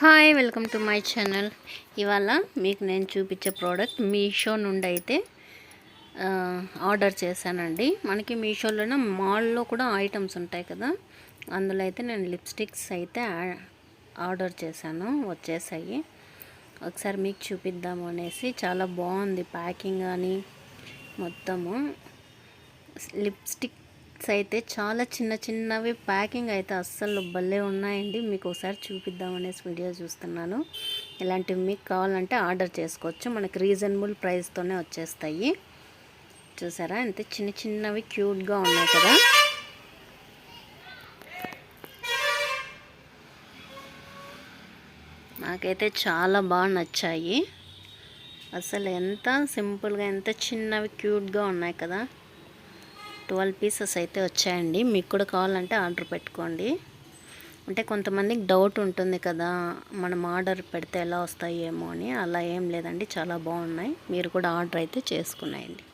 Hi welcome to my channel. ఇవాళ మీకు నేను చూపించే ప్రోడక్ట్ మీషో నుండి అయితే ఆర్డర్ చేశానండి. మనకి మీషోలోనే మాల్లో కూడా ఐటమ్స్ ఉంటాయి కదా. అందులో అయితే నేను లిప్స్టిక్స్ అయితే ఆర్డర్ చేశాను. వచ్చేసాయి. ఒకసారి మీకు చూపిద్దాము అనేసి చాలా బాగుంది ప్యాకింగ్ కానీ మొత్తము. లిప్స్టిక్ లిప్స్టిక్స్ అయితే చాలా చిన్న చిన్నవి ప్యాకింగ్ అయితే అస్సలు భలే ఉన్నాయండి. మీకు ఒకసారి చూపిద్దామనేసి వీడియో చూస్తున్నాను. ఇలాంటివి మీకు కావాలంటే ఆర్డర్ చేసుకోవచ్చు. మనకి రీజనబుల్ ప్రైస్తోనే వచ్చేస్తాయి. చూసారా? ఎంత చిన్న చిన్నవి క్యూట్గా ఉన్నాయి కదా. నాకైతే చాలా బాగా నచ్చాయి. అసలు ఎంత సింపుల్గా ఎంత చిన్నవి క్యూట్గా ఉన్నాయి కదా. ట్వెల్వ్ పీసెస్ అయితే వచ్చాయండి. మీకు కూడా కావాలంటే ఆర్డర్ పెట్టుకోండి. అంటే కొంతమందికి డౌట్ ఉంటుంది కదా మనం ఆర్డర్ పెడితే ఎలా వస్తాయేమో అని. అలా ఏం లేదండి చాలా బాగున్నాయి. మీరు కూడా ఆర్డర్ అయితే చేసుకున్నాయండి